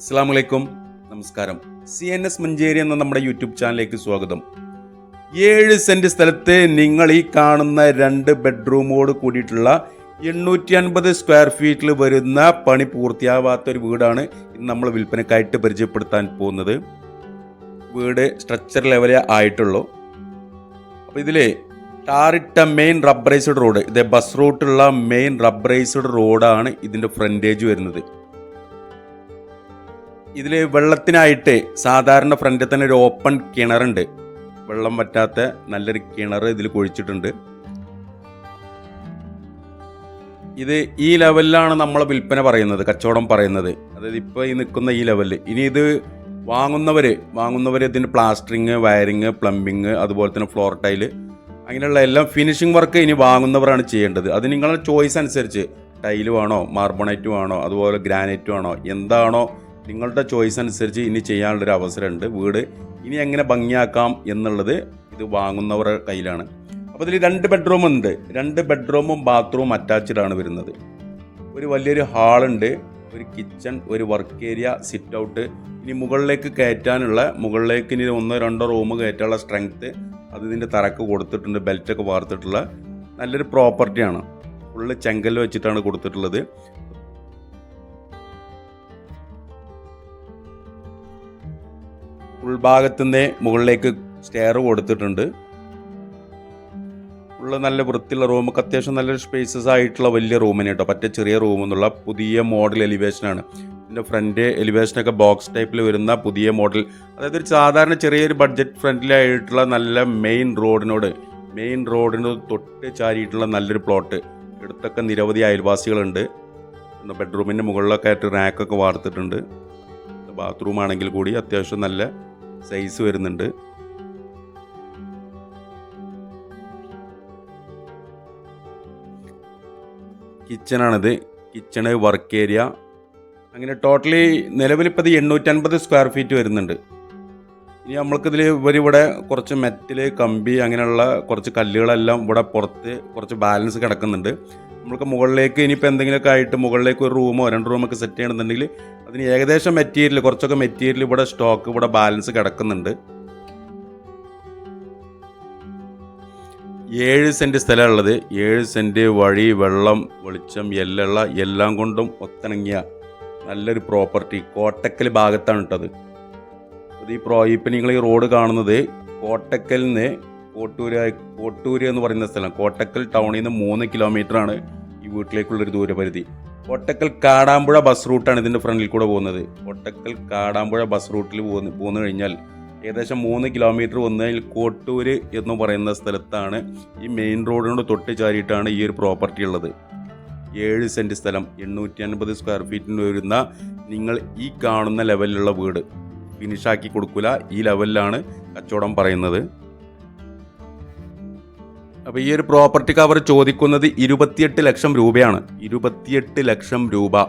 അസ്സാമലൈക്കും നമസ്കാരം. C N S Manjeri എന്ന നമ്മുടെ യൂട്യൂബ് ചാനലിലേക്ക് സ്വാഗതം. ഏഴ് സെന്റ് സ്ഥലത്ത് നിങ്ങൾ ഈ കാണുന്ന രണ്ട് ബെഡ്റൂമോട് കൂടിയിട്ടുള്ള എണ്ണൂറ്റി അൻപത് സ്ക്വയർ ഫീറ്റിൽ വരുന്ന പണി പൂർത്തിയാവാത്ത ഒരു വീടാണ് നമ്മൾ വിൽപ്പനക്കായിട്ട് പരിചയപ്പെടുത്താൻ പോകുന്നത്. വീട് സ്ട്രക്ചർ ലെവലേ ആയിട്ടുള്ളൂ. അപ്പോൾ ഇതിൽ ടാറിട്ട മെയിൻ റബ്ബറൈസ്ഡ് റോഡ് ഇത് ബസ് റൂട്ടുള്ള മെയിൻ റബ്ബറൈസ്ഡ് റോഡാണ് ഇതിന്റെ ഫ്രണ്ടേജ് വരുന്നത്. ഇതിൽ വെള്ളത്തിനായിട്ട് സാധാരണ ഫ്രണ്ടിൽ തന്നെ ഒരു ഓപ്പൺ കിണറുണ്ട്. വെള്ളം പറ്റാത്ത നല്ലൊരു കിണർ ഇതിൽ കുഴിച്ചിട്ടുണ്ട്. ഇത് ഈ ലെവലിലാണ് നമ്മൾ വിൽപ്പന പറയുന്നത് കച്ചവടം പറയുന്നത്. അതായത് ഇപ്പോൾ ഈ നിൽക്കുന്ന ഈ ലെവലിൽ ഇനി ഇത് വാങ്ങുന്നവർ വാങ്ങുന്നവർ ഇതിന് പ്ലാസ്റ്ററിങ് വയറിങ് പ്ലംബിങ് അതുപോലെ തന്നെ ഫ്ലോർ ടൈൽ അങ്ങനെയുള്ള എല്ലാം ഫിനിഷിംഗ് വർക്ക് ഇനി വാങ്ങുന്നവരാണ് ചെയ്യേണ്ടത്. അത് നിങ്ങളുടെ ചോയ്സ് അനുസരിച്ച് ടൈൽ വേണോ മാർബണൈറ്റ് വേണോ അതുപോലെ ഗ്രാനൈറ്റ് വേണോ എന്താണോ നിങ്ങളുടെ ചോയ്സ് അനുസരിച്ച് ഇനി ചെയ്യാനുള്ളൊരു അവസരമുണ്ട്. വീട് ഇനി എങ്ങനെ ഭംഗിയാക്കാം എന്നുള്ളത് ഇത് വാങ്ങുന്നവരുടെ കയ്യിലാണ്. അപ്പോൾ ഇതിൽ രണ്ട് ബെഡ്റൂം ഉണ്ട്. രണ്ട് ബെഡ്റൂമും ബാത്റൂമും അറ്റാച്ച്ഡ് ആണ് വരുന്നത്. ഒരു വലിയൊരു ഹാളുണ്ട് ഒരു കിച്ചൺ ഒരു വർക്ക് ഏരിയ സിറ്റ് ഔട്ട് ഇനി മുകളിലേക്ക് കയറ്റാനുള്ള മുകളിലേക്ക് ഇനി ഒന്നോ രണ്ടോ റൂം കയറ്റാനുള്ള സ്ട്രെങ്ത്ത് അത് ഇതിന്റെ തറക്ക് കൊടുത്തിട്ടുണ്ട് ബെൽറ്റൊക്കെ വാർത്തിട്ടുള്ള നല്ലൊരു പ്രോപ്പർട്ടിയാണ് ഫുള്ള് ചെങ്കൽ വെച്ചിട്ടാണ് കൊടുത്തിട്ടുള്ളത്. ഉൾഭാഗത്തുനിന്ന് മുകളിലേക്ക് സ്റ്റെയർ കൊടുത്തിട്ടുണ്ട്. ഉള്ള നല്ല വൃത്തിയുള്ള റൂമൊക്കെ അത്യാവശ്യം നല്ല സ്പേസസ് ആയിട്ടുള്ള വലിയ റൂമിന് കേട്ടോ. പറ്റ ചെറിയ റൂം എന്നുള്ള പുതിയ മോഡൽ എലിവേഷനാണ് പിന്നെ ഫ്രണ്ട് എലിവേഷനൊക്കെ ബോക്സ് ടൈപ്പിൽ വരുന്ന പുതിയ മോഡൽ അതായത് ഒരു സാധാരണ ചെറിയൊരു ബഡ്ജറ്റ് ഫ്രണ്ടിലായിട്ടുള്ള നല്ല മെയിൻ റോഡിനോട് മെയിൻ റോഡിനോട് തൊട്ട് ചാരിയിട്ടുള്ള നല്ലൊരു പ്ലോട്ട് എടുത്തൊക്കെ നിരവധി അയൽവാസികളുണ്ട്. ബെഡ്റൂമിന്റെ മുകളിലൊക്കെ ആയിട്ട് റാക്കൊക്കെ വാർത്തിട്ടുണ്ട്. ബാത്റൂം ആണെങ്കിൽ കൂടി അത്യാവശ്യം നല്ല സൈസ് വരുന്നുണ്ട്. കിച്ചണാണിത്. Kitchen work area. അങ്ങനെ ടോട്ടലി നിലവിലിപ്പോൾ ഇത് എണ്ണൂറ്റൻപത് സ്ക്വയർ ഫീറ്റ് വരുന്നുണ്ട്. ഇനി നമ്മൾക്കിതിൽ ഇവരിവിടെ കുറച്ച് മെറ്റൽ കമ്പി അങ്ങനെയുള്ള കുറച്ച് കല്ലുകളെല്ലാം ഇവിടെ പുറത്ത് കുറച്ച് ബാലൻസ് കിടക്കുന്നുണ്ട്. നമ്മൾക്ക് മുകളിലേക്ക് ഇനിയിപ്പോൾ എന്തെങ്കിലുമൊക്കെ ആയിട്ട് മുകളിലേക്ക് ഒരു റൂമോ രണ്ട് റൂമൊക്കെ സെറ്റ് ചെയ്യണമെന്നുണ്ടെങ്കിൽ അതിന് ഏകദേശം മെറ്റീരിയൽ കുറച്ചൊക്കെ മെറ്റീരിയൽ ഇവിടെ സ്റ്റോക്ക് ഇവിടെ ബാലൻസ് കിടക്കുന്നുണ്ട്. ഏഴ് സെന്റ് സ്ഥലമുള്ളത്. ഏഴ് സെന്റ് വഴി വെള്ളം വെളിച്ചം എല്ലുള്ള എല്ലാം കൊണ്ടും ഒത്തിണങ്ങിയ നല്ലൊരു പ്രോപ്പർട്ടി കോട്ടക്കൽ ഭാഗത്താണ് ഇട്ടത് അത് ഈ പ്രോ ഇപ്പം നിങ്ങൾ ഈ റോഡ് കാണുന്നത് കോട്ടക്കലിൽ നിന്ന് കോട്ടൂര് കോട്ടൂര് എന്ന് പറയുന്ന സ്ഥലം. കോട്ടക്കൽ ടൗണിൽ നിന്ന് മൂന്ന് കിലോമീറ്ററാണ് ഈ വീട്ടിലേക്കുള്ളൊരു ദൂരപരിധി. കോട്ടക്കൽ കാടാമ്പുഴ ബസ് റൂട്ടാണ് ഇതിന്റെ ഫ്രണ്ടിൽ കൂടെ പോകുന്നത്. കോട്ടക്കൽ കാടാമ്പുഴ ബസ് റൂട്ടിൽ പോകുന്ന പോന്നു കഴിഞ്ഞാൽ ഏകദേശം മൂന്ന് കിലോമീറ്റർ വന്നു കഴിഞ്ഞാൽ കോട്ടൂര് എന്ന് പറയുന്ന സ്ഥലത്താണ് ഈ മെയിൻ റോഡിനോട് തൊട്ട് ചാരിയിട്ടാണ് ഈ ഒരു പ്രോപ്പർട്ടി ഉള്ളത്. ഏഴ് സെന്റ് സ്ഥലം. എണ്ണൂറ്റി അൻപത് സ്ക്വയർ ഫീറ്റിന് വരുന്ന നിങ്ങൾ ഈ കാണുന്ന ലെവലിലുള്ള വീട്. ഫിനിഷാക്കി കൊടുക്കില്ല ഈ ലെവലിലാണ് കച്ചവടം പറയുന്നത്. അപ്പോൾ ഈ ഒരു പ്രോപ്പർട്ടി കവർ ചോദിക്കുന്നത് ഇരുപത്തിയെട്ട് ലക്ഷം രൂപയാണ്. ഇരുപത്തിയെട്ട് ലക്ഷം രൂപ.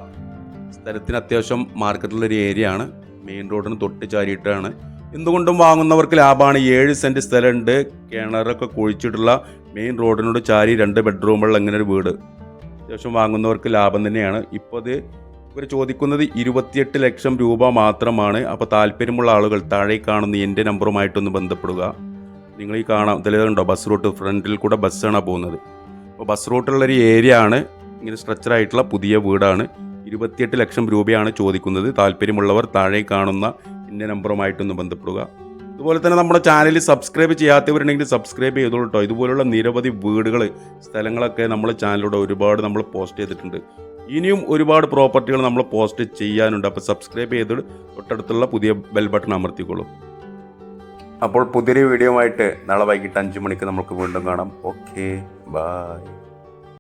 സ്ഥലത്തിന് അത്യാവശ്യം മാർക്കറ്റിലുള്ളൊരു ഏരിയ ആണ്. മെയിൻ റോഡിന് തൊട്ട് ചാരിയിട്ടാണ്. എന്തുകൊണ്ടും വാങ്ങുന്നവർക്ക് ലാഭമാണ്. ഏഴ് സെന്റ് സ്ഥലമുണ്ട്. കിണറൊക്കെ കുഴിച്ചിട്ടുള്ള മെയിൻ റോഡിനോട് ചാരി രണ്ട് ബെഡ്റൂമുള്ള അങ്ങനെ ഒരു വീട്. അത്യാവശ്യം വാങ്ങുന്നവർക്ക് ലാഭം തന്നെയാണ്. ഇപ്പോൾ അത് ഇവർ ചോദിക്കുന്നത് ഇരുപത്തിയെട്ട് ലക്ഷം രൂപ മാത്രമാണ്. അപ്പോൾ താല്പര്യമുള്ള ആളുകൾ താഴെ കാണുന്ന എന്റെ നമ്പറുമായിട്ടൊന്ന് ബന്ധപ്പെടുക. നിങ്ങൾ ഈ കാണാം ഇതിലുണ്ടോ? ബസ് റൂട്ട് ഫ്രണ്ടിൽ കൂടെ ബസ്സാണ് പോകുന്നത്. അപ്പോൾ ബസ് റൂട്ടുള്ളൊരു ഏരിയ ആണ് ഇങ്ങനെ സ്ട്രക്ചറായിട്ടുള്ള പുതിയ വീടാണ്. ഇരുപത്തിയെട്ട് ലക്ഷം രൂപയാണ് ചോദിക്കുന്നത്. താല്പര്യമുള്ളവർ താഴെ കാണുന്ന എന്റെ നമ്പറുമായിട്ടൊന്ന് ബന്ധപ്പെടുക. അതുപോലെ തന്നെ നമ്മുടെ ചാനൽ സബ്സ്ക്രൈബ് ചെയ്യാത്തവരുണ്ടെങ്കിൽ സബ്സ്ക്രൈബ് ചെയ്തോളൂ കേട്ടോ ഇതുപോലുള്ള നിരവധി വീടുകൾ സ്ഥലങ്ങളൊക്കെ നമ്മുടെ ചാനലിലൂടെ ഒരുപാട് നമ്മൾ പോസ്റ്റ് ചെയ്തിട്ടുണ്ട്. ഇനിയും ഒരുപാട് പ്രോപ്പർട്ടികൾ നമ്മൾ പോസ്റ്റ് ചെയ്യാനുണ്ട്. അപ്പോൾ സബ്സ്ക്രൈബ് ചെയ്ത് തൊട്ടടുത്തുള്ള പുതിയ ബെൽ ബട്ടൺ അമർത്തിക്കോളൂ. അപ്പോൾ പുതിയൊരു വീഡിയോ ആയിട്ട് നാളെ വൈകിട്ട് അഞ്ച് മണിക്ക് നമുക്ക് വീണ്ടും കാണാം. Okay bye.